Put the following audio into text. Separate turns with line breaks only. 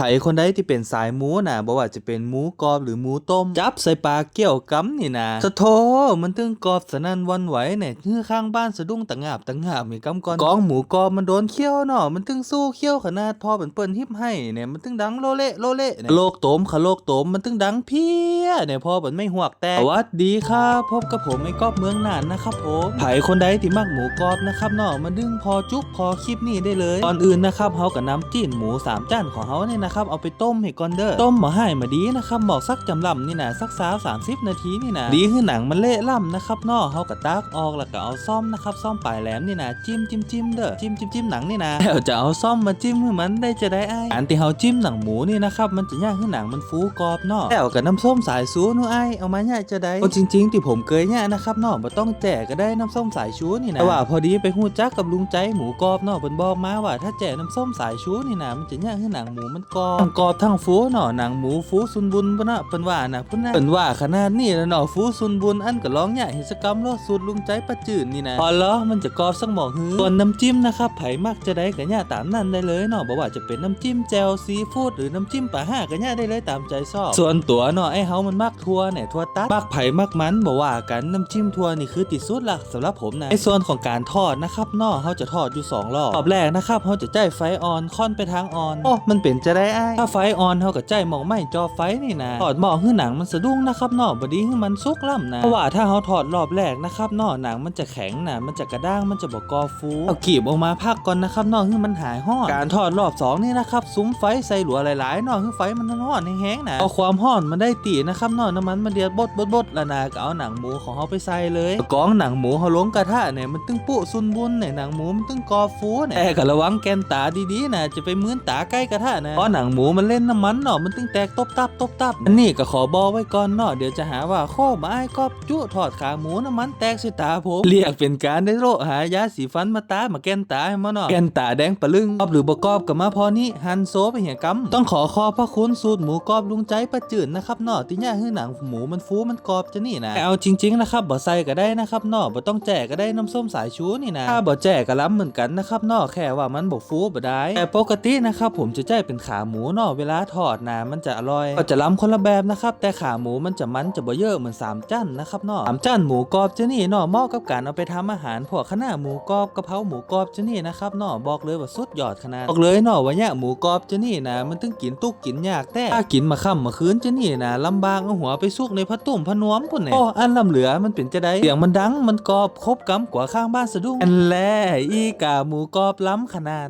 ผคนใดที่เป็นสายหมูน่ะบ่ว่าจะเป็นหมูกรอบหรือหมูต้ม จับใส่ปลาเกี่ยวกำนี่นะสะโทมันถึงกรอบสนั่นวันไหวเนี่ยเฮือข้างบ้านสะดุ้งตะงาบตะงาบมีกำก่อนกองหมูกรอบมันโดนเคี้ยวเนาะมันถึงสู้เคี้ยวขนาดพอเป็นเปิ้นฮิปให้เนี่ยมันถึงดังโลเละโลเละโลกโตมขะโลกโตมมันถึงดังเพี้ยเนี่ยพอเป็นไม่หวกแต่สวัสดีครับพบกับผมไอ้กอบเมืองน่านนะครับผมไผคนใดที่มักหมูกรอบนะครับเนาะมาดึงพอจุกพอคลิปนี้ได้เลยก่อนอื่นนะครับเฮากับน้ำจิ้นหมูสามจานของเฮาเนี่ยนะครับเอาไปต้มให้ก่อนเด้อต้มหมาให้มาดีนะครับหมอกสักจำลำนี่นะสักสาวสามสิบนาทีนี่นะดีคือหนังมันเละล่ำนะครับนาะเฮากับตักออกแล้วก็เอาซ่อมนะครับซ่อมปลายแหลมนี่นะจิ้มจิ้มจิ้มเด้อจิ้มจิ้มจิ้มหนังนี่นะแล้วจะเอาซ่อมมาจิ้มให้มันได้จะได้ไอ้อันที่เฮาจิ้มหนังหมูนี่นะครับมันจะย่างให้หนังมันฟูกรอบนาะแล้วกับน้ำส้มสายซูนู่ไอ้เอามาย่าจะได้โอ้จริง ๆ ที่ผมเคยเนี่ยนะครับนาะบ่ต้องแจกก็ได้น้ำส้มสายชูนี่นะแต่ว่าพอดีไปฮู้จักกับลุงใจหมูกรอบนาะเพิ่นบอกมาว่า ถ้าแจกน้ำส้มสายชูนี่นะมันจะย่างให้หนังหมูมันกอบทั้งกอทั้งฟูเนาะหนังหมูฟูซุนบุญปะเนาะเพิ่นว่านะเพิ่นนะเพิ่นว่าขนาดนี้แล้วเนาะฟูซุนบุญอันก็ร้องเนี่ยเห็นสกรรมโลดสูตรลุงใจประจืดนี่นะพอแล้วมันจะกรอบสักหมอกฮือส่วนน้ำจิ้มนะครับไผมักจะได้ก็ย่าตามนั้นได้เลยเนาะบ่ว่าจะเป็นน้ำจิ้มแจ่วซีฟู้ดหรือน้ำจิ้มปลาห่าก็ย่าได้เลยตามใจชอบส่วนตัวเนาะไอ้เฮามันมักทัวเนี่ยทัวตัดมักไผมักมันบ่ว่ากันน้ำจิ้มทัวนี่คือติดสุดละสำหรับผมนะในส่วนของการทอดนะครับเนาะเฮาจะทอดอยู่สองรอบรอบแรกนะครับเฮาจะใจไฟออนค่อนไปทางออนโอ้มันเป็นจะไดไอ้ถ้าไฟอ่อนเฮาก็ใจมองไม้จอไฟนี่นะทอดหม้อให้หนังมันสะดุ้งนะครับนาะบ่ดีให้มันสุกล่ำนะเพราะว่าถ้าเฮาทอดรอบแรกนะครับนาะหนังมันจะแข็งนะมันจะกระด้างมันจะบ่กอฟูเอากีบออกมาพักก่อนนะครับนาะให้มันหายห้อนการทอดรอบสองนี่นะครับซุ้มไฟใส่หลัวหลายๆนาะให้ไฟมันร้อนแห้งๆนะเอาความร้อนมันได้ตีนะครับนาะน้ำมันมันเดือดบดบดบดล้วนะก็เอาหนังหมูของเฮาไปใส่เลยกองหนังหมูเฮาลงกระทะเนี่ยมันตึงปุซุนบุญเนี่ยหนังหมูมันตึงกอฟูเนี่ยแต่ก็ระวังแกนตาดีๆนะจะไปมื้นตาใกล้กระทะนะหนังหมูมันเล่นน้ำมันเนาะมันตึงแตกตบตับตบตับอันนี้ก็ขอบอกไว้ก่อนเนาะเดี๋ยวจะหาว่าข้อไม้กอบจุทอดขาหมูน้ำมันแตกใส่ตาผมเรียกเป็นการได้โรคหายาสีฟันมาตามาแกนตาให้มาเนาะแกนตาแดงปะลึงกอบหรือบกอบกับมาพอนี้ฮันโซไปเหี่ยกำต้องขอขอบพระคุณสูตรหมูกรอบลุงใจประจืดนะครับเนาะที่ย่าให้หนังหมูมันฟูมันกรอบจะนี่นะเอาจริงๆนะครับบ่ใส่ก็ได้นะครับเนาะบ่ต้องแจกก็ได้น้ำส้มสายชูนี่นะถ้าบ่แจกก็ล้ำเหมือนกันนะครับเนาะแค่ว่ามันบ่ฟูบ่ได้แต่ปกตินะครับผมจะใจเป็นขาหมูเนาะเวลาทอดนะมันจะอร่อย ก็จะล้ำคนละแบบนะครับ แต่ขาหมูมันจะมันจะบ่เยอะเหมือนสามจั่นนะครับเนาะสามจั่นหมูกรอบจะนี่เนาะเหมาะกับการเอาไปทำอาหารพวกข้าวหน้าหมูกรอบกะเพราหมูกรอบจะนี่นะครับเนาะบอกเลยว่าสุดยอดขนาดบอกเลยเนาะว่าเนี่ยหมูกรอบจะนี่นะ มันต้องกินตุกกินยากแต่ถ้ากินมาค่ำมาคืนจะนี่นะลำบากเอาหัวไปซุกในผ้าตุ่มผ้านวมพุ่นเนี่ยโอ้อันลำเหลือมันเป็นจะได้เสียงมันดังมันกรอบครบกำกว่าข้างบ้านสะดุ้งอันแลอีกาหมูกรอบล้ำขนาด